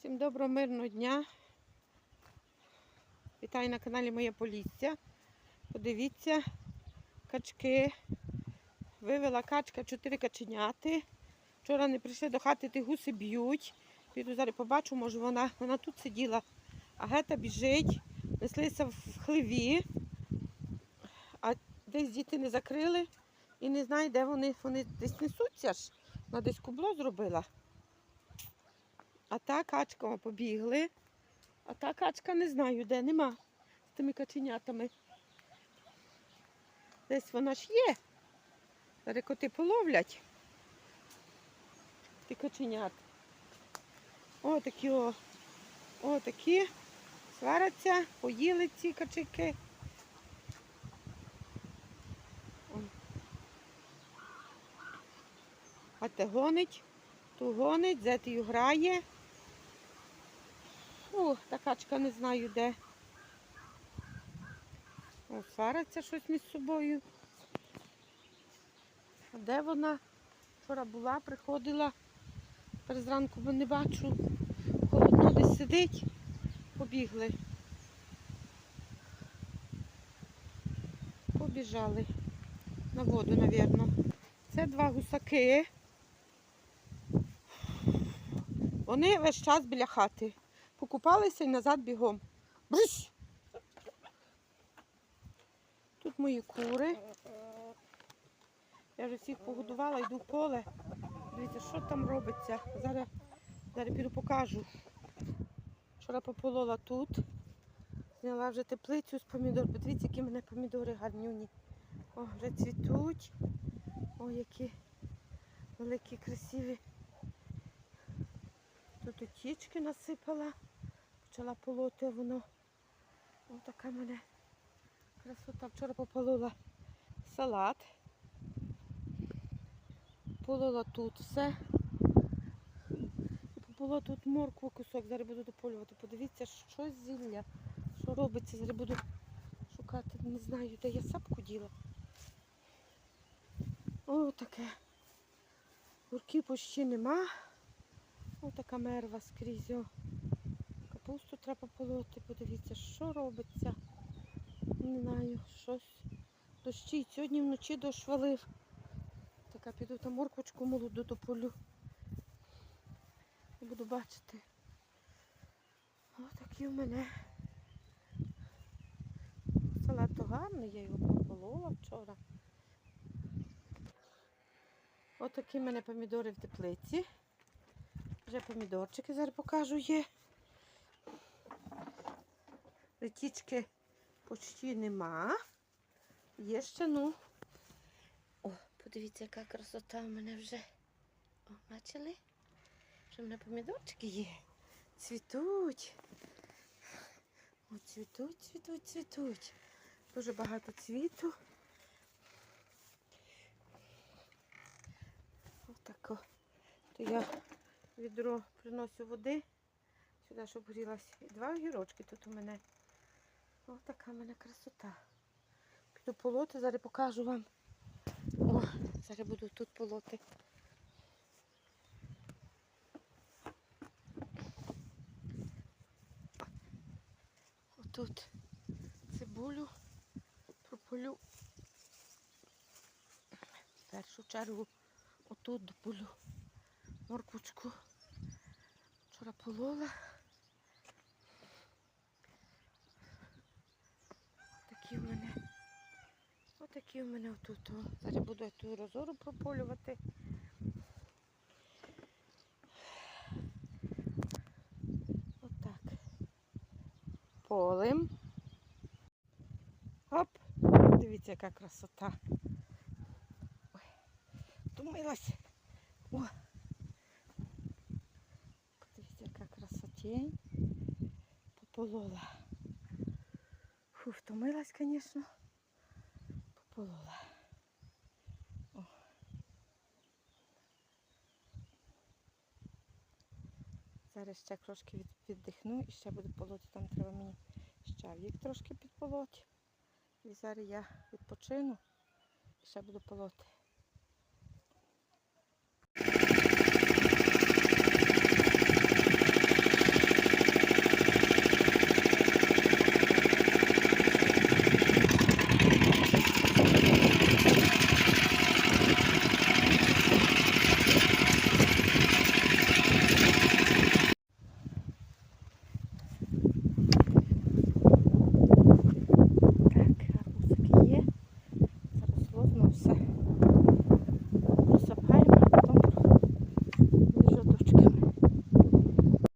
Всім доброго мирного дня. Вітаю на каналі Моє Полісся. Подивіться, качки. Вивела качка 4 каченяти. Вчора не прийшли до хати, ті гуси б'ють. Піду зараз побачу, може вона, вона тут сиділа. А гета біжить, неслися в хливі, а десь діти не закрили і не знаю, де вони. Вони десь несуться ж. Вона десь кубло зробила. А та качка побігли. А та качка не знаю, де нема з тими каченятами. Десь вона ж є. Зараз коти половлять. Ті каченят. О, такі о. О, такі. Сваряться, поїли ці качики. О. А те гонить, ту гонить, зетію грає. О, та качка не знаю де. О, свариться щось між собою. А де вона? Вчора була, приходила. Тепер зранку бо не бачу. Холодно десь сидить. Побігли. Побіжали. На воду, напевно. Це два гусаки. Вони весь час біля хати. Покупалися і назад бігом. Бриш! Тут мої кури. Я вже всіх погодувала, йду в поле. Дивіться, що там робиться. Зараз, зараз піду покажу. Вчора пополола тут. Зняла вже теплицю з помідор. Подивіться, які мене помідори гарнюні. О, вже цвітуть. О, які великі, красиві. Тут отічки насипала. Почала полоти воно. Ось така мене красота. Вчора пополола салат. Полола тут все. Пополола тут моркву кусок. Зараз буду дополювати. Подивіться, що зілля. Що робиться. Зараз буду шукати. Не знаю, де я сапку діла. О, таке. Гурків почти нема. Ось така мерва скрізь. О. Капусту треба полоти, подивіться, що робиться. Не знаю, щось. Дощить. Сьогодні вночі дощ валив. Така піду там морквочку молоду дополю. І буду бачити. Ось такі в мене. Салат то гарний, я його прополола вчора. Ось такі в мене помідори в теплиці. Вже помідорчики зараз покажу є. Летічки почти нема. Є ще, ну. О, подивіться, яка красота в мене вже. О, бачили? Вже в мене помідорчики є. Цвітуть. О, цвітуть, цвітуть, цвітуть. Дуже багато цвіту. Отако. То я відро приношу води сюди, щоб грілась. І два огірочки тут у мене. Ось така в мене красота. Піду полоти, зараз покажу вам. О, зараз буду тут полоти. Отут цибулю прополю. В першу чергу отут дополю морквочку. Вчора полола. Такі в мене. Отакі в мене отут. Зараз буду ту розору прополювати. Отак. Полим. Оп! Дивіться, яка красота. Ой, втомилась. О! Подивіться, яка красотень. Пополола. Фу, втомилась, звісно. Пополола. О. Зараз ще трошки віддихну і ще буду полоти. Там треба мені ще вік трошки підполоти. І зараз я відпочину і ще буду полоти.